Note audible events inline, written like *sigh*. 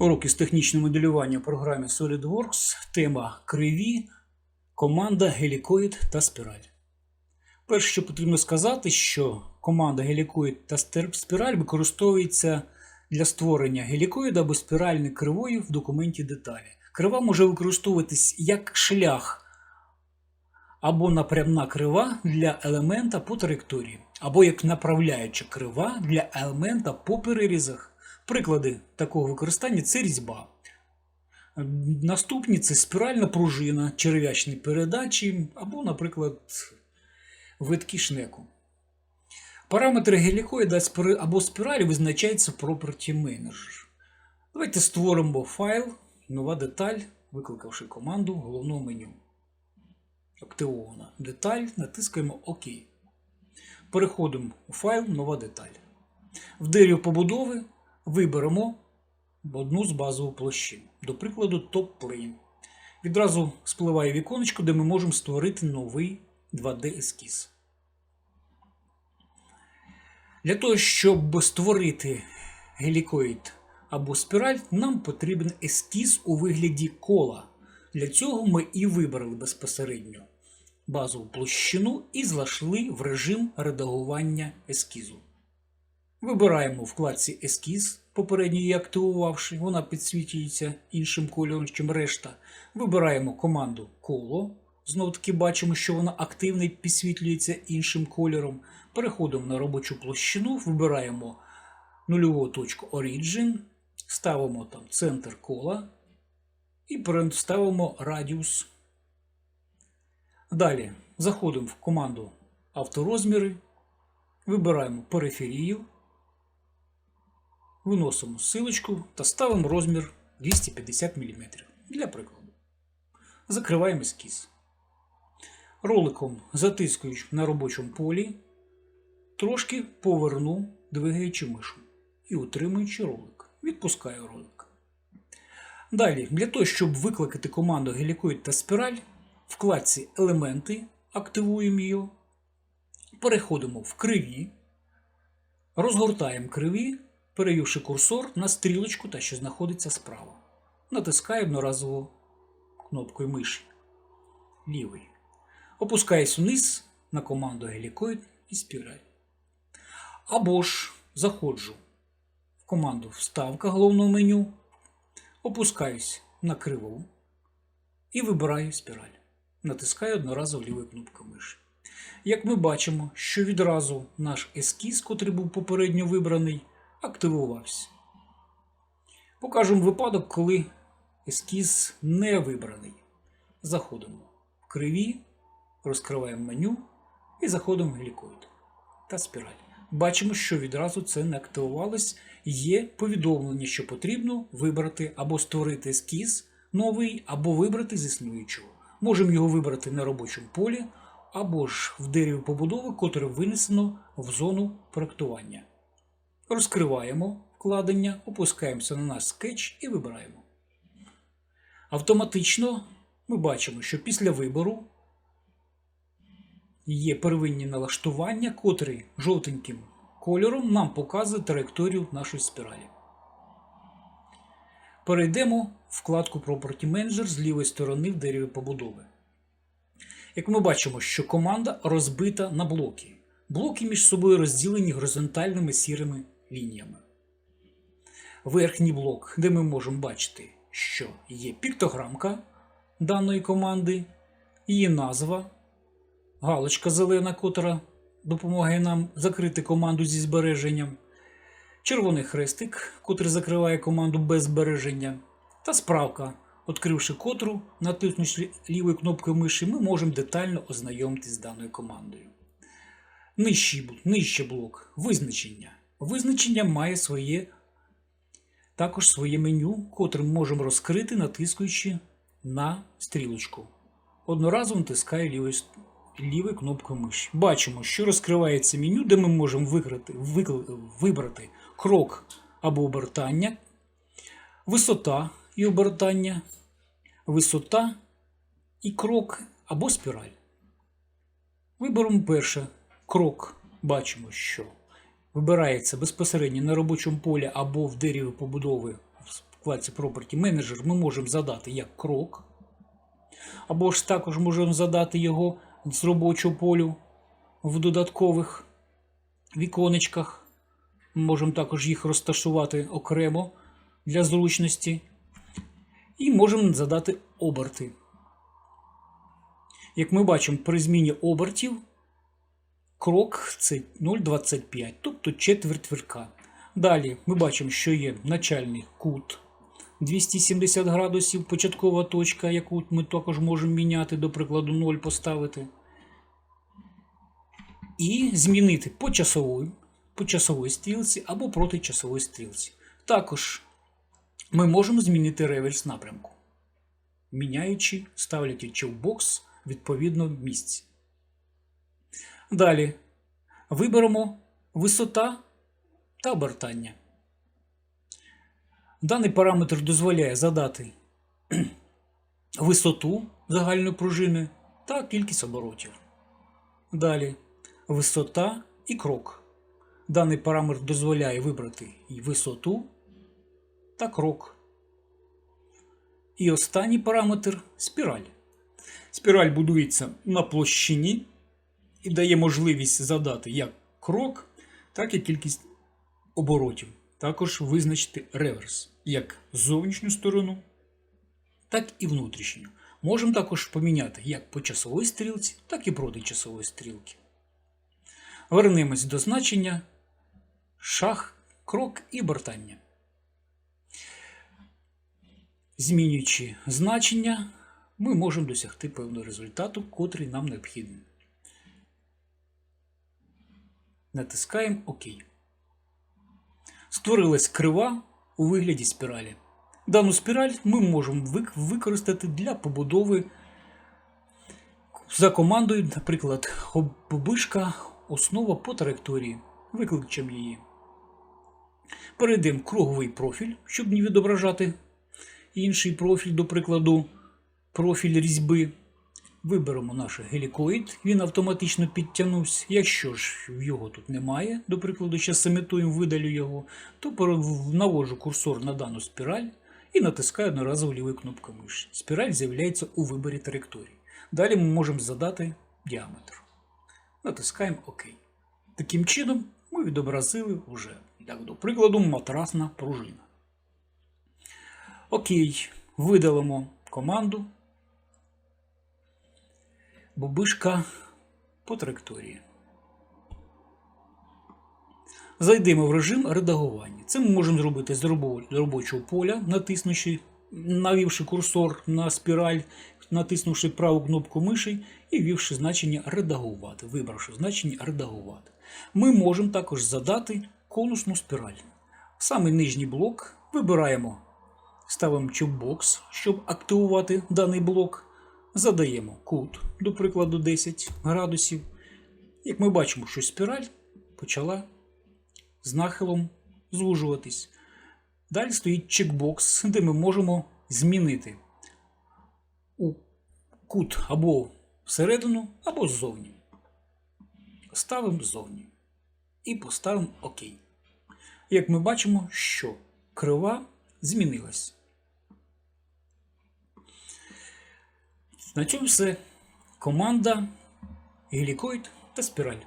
Уроки з технічного моделювання в програмі SolidWorks. Тема криві, команда гелікоїд та спіраль. Перше, що потрібно сказати, що команда гелікоїд та спіраль використовується для створення гелікоїда або спіральної кривої в документі деталі. Крива може використовуватись як шлях або напрямна крива для елемента по траєкторії, або як направляюча крива для елемента по перерізах. Приклади такого використання це різьба. Наступні це спіральна пружина, черв'ячні передачі або, наприклад, витки шнеку. Параметри гелікоїда або спіралі визначаються в Property Manager. Давайте створимо файл, нова деталь, викликавши команду в головному меню. Активована деталь, натискаємо ОК. Переходимо у файл Нова деталь. В дереві побудови виберемо одну з базових площин, до прикладу, Plane. Відразу спливає віконечко, де ми можемо створити новий 2D-ескіз. Для того, щоб створити гелікоїд або спіраль, нам потрібен ескіз у вигляді кола. Для цього ми і вибрали безпосередньо базову площину і зайшли в режим редагування ескізу. Вибираємо в вкладці Ескіз, попередньо її активувавши, вона підсвічується іншим кольором, ніж решта. Вибираємо команду коло. Знову таки бачимо, що вона активно підсвітлюється іншим кольором. Переходимо на робочу площину, вибираємо нульову точку Origin, ставимо там центр кола і ставимо радіус. Далі заходимо в команду авторозміри, вибираємо периферію, виносимо силочку та ставимо розмір 250 мм для прикладу. Закриваємо ескіз. Роликом затискуючи на робочому полі, трошки поверну, двигаючи мишу і утримуючи ролик. Відпускаю ролик. Далі, для того, щоб викликати команду гелікоїд та спіраль, в вкладці Елементи активуємо її, переходимо в криві, розгортаємо криві, перевівши курсор на стрілочку, та що знаходиться справа. Натискаю одноразово кнопкою миші лівий. Опускаюсь вниз на команду гелікоїд і спіраль. Або ж заходжу в команду Вставка головного меню, опускаюсь на криву і вибираю спіраль. Натискаю одноразово лівою кнопкою миші. Як ми бачимо, що відразу наш ескіз, котрий був попередньо вибраний, активувався. Покажемо випадок, коли ескіз не вибраний. Заходимо в криві, розкриваємо меню і заходимо в гелікоїд та спіраль. Бачимо, що відразу це не активувалось. Є повідомлення, що потрібно вибрати або створити ескіз новий, або вибрати з існуючого. Можемо його вибрати на робочому полі, або ж в дереві побудови, котре винесено в зону проектування. Розкриваємо вкладення, опускаємося на наш скетч і вибираємо. Автоматично ми бачимо, що після вибору є первинні налаштування, котрі жовтеньким кольором нам показує траєкторію нашої спіралі. Перейдемо в вкладку Property Manager з лівої сторони в дереві побудови. Як ми бачимо, що команда розбита на блоки. Блоки між собою розділені горизонтальними сірими лініями. Верхній блок, де ми можемо бачити, що є піктограмка даної команди, її назва, галочка зелена, котра допомагає нам закрити команду зі збереженням, червоний хрестик, котрий закриває команду без збереження, та справка, відкривши котру, натиснувши лівою кнопкою миші, ми можемо детально ознайомитися з даною командою. Нижчий, нижче блок визначення. Визначення має своє також своє меню, котре ми можемо розкрити, натискаючи на стрілочку. Одноразово натискаю лівою, лівою кнопкою миші. Бачимо, що розкривається меню, де ми можемо викрити, викл- вибрати крок або обертання, висота і обертання, висота і крок або спіраль. Виберемо перше крок. Бачимо, що вибирається безпосередньо на робочому полі або в дереві побудови в вкладці Property Manager ми можемо задати як крок. Або ж також можемо задати його з робочого полю в додаткових віконечках. Можемо також їх розташувати окремо для зручності. І можемо задати оберти. Як ми бачимо, при зміні обертів крок це 0,25, тобто четверть вірка. Далі ми бачимо, що є начальний кут 270 градусів, початкова точка, яку ми також можемо міняти, до прикладу, 0 поставити. І змінити по часовій, по часовій стрілці або проти часової стрілці. Також ми можемо змінити реверс напрямку, міняючи, ставлячи чекбокс відповідно місці. Далі виберемо висота та обертання. Даний параметр дозволяє задати *clears throat* висоту загальної пружини та кількість оборотів. Далі висота і крок. Даний параметр дозволяє вибрати і висоту та крок. І останній параметр спіраль. Спіраль будується на площині і дає можливість задати як крок, так і кількість оборотів. Також визначити реверс як зовнішню сторону, так і внутрішню. Можемо також поміняти як по часовій стрілці, так і проти часової стрілки. Вернемось до значення шах, крок і бортання. Змінюючи значення, ми можемо досягти певного результату, котрий нам необхідний. Натискаємо ОК. Створилась крива у вигляді спіралі. Дану спіраль ми можемо використати для побудови за командою, наприклад, обишка основа по траєкторії. Викличемо її. Перейдемо круговий профіль, щоб не відображати інший профіль, до прикладу, профіль різьби. Виберемо наш гелікоїд, він автоматично підтягнувся. Якщо ж його тут немає, до прикладу, ще симітуємо, видалю його, то наводжу курсор на дану спіраль і натискаю одноразово лівою кнопкою миші. Спіраль з'являється у виборі траєкторії. Далі ми можемо задати діаметр. Натискаємо ОК. Таким чином ми відобразили вже, як до прикладу, матрасна пружина. Окей, видалимо команду. Бобишка по траєкторії. Зайдемо в режим редагування. Це ми можемо зробити з робочого поля, натиснувши, навівши курсор на спіраль, натиснувши праву кнопку миші і ввівши значення редагувати, вибравши значення редагувати. Ми можемо також задати конусну спіраль. В самий нижній блок вибираємо, ставимо чекбокс, щоб активувати даний блок. Задаємо кут, до прикладу, 10 градусів. Як ми бачимо, що спіраль почала з нахилом звужуватись. Далі стоїть чекбокс, де ми можемо змінити у кут або всередину, або ззовні. Ставимо ззовні. І поставимо ОК. Як ми бачимо, що крива змінилась. На цьому все. Команда, гелікоїд та спіраль.